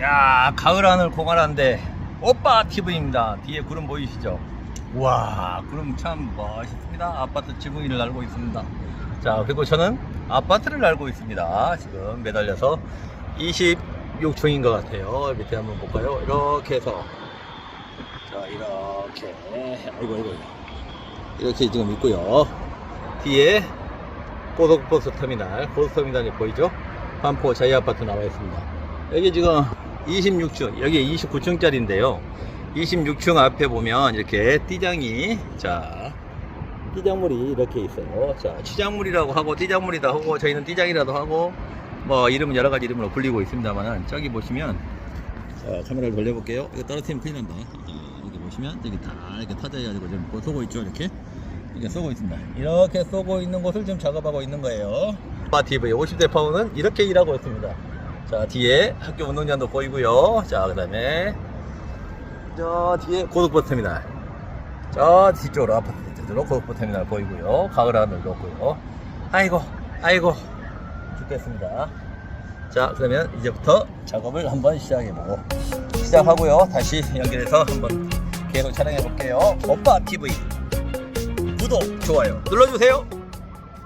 야 가을 하늘 공활한데 오빠 TV입니다. 뒤에 구름 보이시죠? 와 구름 참 멋있습니다. 아파트 지붕 위를 날고 있습니다. 자 그리고 저는 아파트를 날고 있습니다. 지금 매달려서 26층인 것 같아요. 밑에 한번 볼까요? 이렇게 해서 자 이렇게 아이고 아이고 이렇게 지금 있고요. 뒤에 고속버스 터미널, 고속터미널이 보이죠? 반포 자이 아파트 나와 있습니다. 여기 지금 26층, 여기 29층짜리인데요. 26층 앞에 보면 이렇게 띠장이, 자, 띠장물이 이렇게 있어요. 자, 치장물이라고 하고, 띠장물이다 하고, 저희는 띠장이라도 하고, 뭐, 이름은 여러 가지 이름으로 불리고 있습니다만, 저기 보시면, 자, 카메라를 돌려볼게요. 이거 떨어뜨리면 큰일 난다. 자, 여기 보시면, 저기 다 이렇게 타자해가지고 지금 뭐 쏘고 있죠, 이렇게. 이렇게 쏘고 있습니다. 이렇게 쏘고 있는 곳을 지금 작업하고 있는 거예요. 바 TV 50대 파워는 이렇게 일하고 있습니다. 자, 뒤에 학교 운동장도 보이고요. 자, 그 다음에 저 뒤에 고속버스 터미널. 저 뒤쪽으로 아파트 뒤쪽으로 고속버스 터미널 보이고요. 가을 하늘도 없고요. 아이고, 아이고, 죽겠습니다. 자, 그러면 이제부터 작업을 한번 시작해보고 시작하고요. 다시 연결해서 한번 계속 촬영해 볼게요. 오빠 TV 구독, 좋아요 눌러주세요.